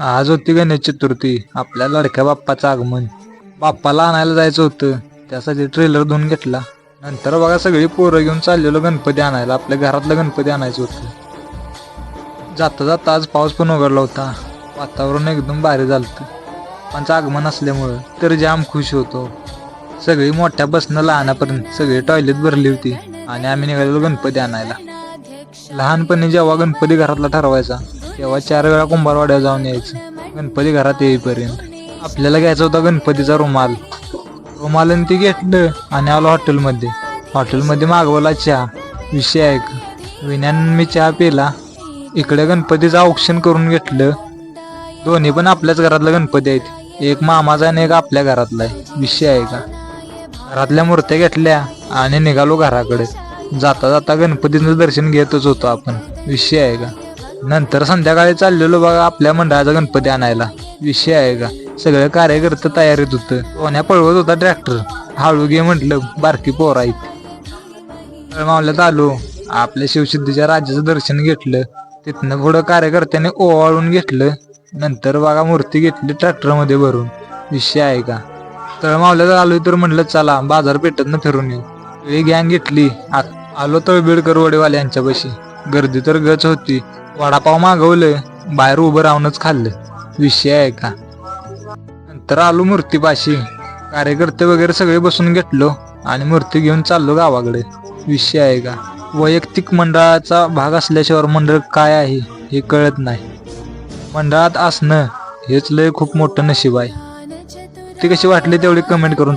आज होती गणेश चतुर्थी? आपल्या लडक्या बाप्पाचं आगमन. बाप्पाला आणायला जायचं होतं. त्यासाठी ट्रेलर धुवून घेतला. नंतर बघा सगळी पोरं घेऊन चाललेलो गणपती आणायला. आपल्या घरातलं गणपती आणायचं होतं. जाता जाता आज पाऊस पण उघडला होता. वातावरण एकदम भारी झालं होतं त्यांचं आगमन असल्यामुळं तर जाम खुश होतो. सगळी मोठ्या बसनं लहानापर्यंत सगळी टॉयलेट भरली होती. आणि आम्ही निघालेलो गणपती आणायला. लहानपणी जेव्हा गणपती घरातला ठरवायचा तेव्हा चार वेळा कुंभारवाड्यावर जाऊन यायचं. गणपती घरात येईपर्यंत. आपल्याला घ्यायचा होता गणपतीचा रुमाल. रुमाल आणि ती घेतलं आणि आलो हॉटेलमध्ये. हॉटेलमध्ये मागवला चहा. विषय आहे का? मी चहा पिला. इकडे गणपतीचं औक्षण करून घेतलं. दोन्ही पण आपल्याच घरातला गणपती आहेत. एक मामाचा आणि एक आपल्या घरातला आहे. विषय आहे का? घरातल्या मूर्त्या घेतल्या आणि निघालो घराकडे. जाता जाता गणपतीचं दर्शन घेतच होतो आपण. विषय आहे का? नंतर संध्याकाळी चाललेलो बघा आपल्या मंडळाचा गणपती आणायला. विषय आहे का? सगळं कार्यकर्ते तयारीत होतं. सोन्या पळवत होता ट्रॅक्टर हळू घे म्हटलं बारकी पोरा आहेत. मावल्यात आलो. आपल्या शिवसिद्धीच्या राज्याचं दर्शन घेतलं. तिथनं पुढं कार्यकर्त्याने ओवाळून घेतलं. नंतर बघा मूर्ती घेतली ट्रॅक्टरमध्ये भरून. विषय आहे का? तळमावल्यात आलो तर म्हणलं चला बाजारपेठेतनं फिरून येऊ. वेळी गँग घेतली. आ- आलो तळबीडकर वडेवाले यांच्यापाशी. गर्दी तर गच होती. वडापाव मागवलं बाहेर उभं राहूनच खाल्लं. विषय आहे का? नंतर आलो मूर्तीपाशी. कार्यकर्ते वगैरे सगळे बसून घेतलो आणि मूर्ती घेऊन चाललो गावाकडे. विषय आहे का? वैयक्तिक मंडळाचा भाग असल्याशिवाय मंडळ काय आहे हे कळत नाही. मंडळात असणं हेच लय खूप मोठं नशीब आहे. ती कशी वाटली तेवढी कमेंट करून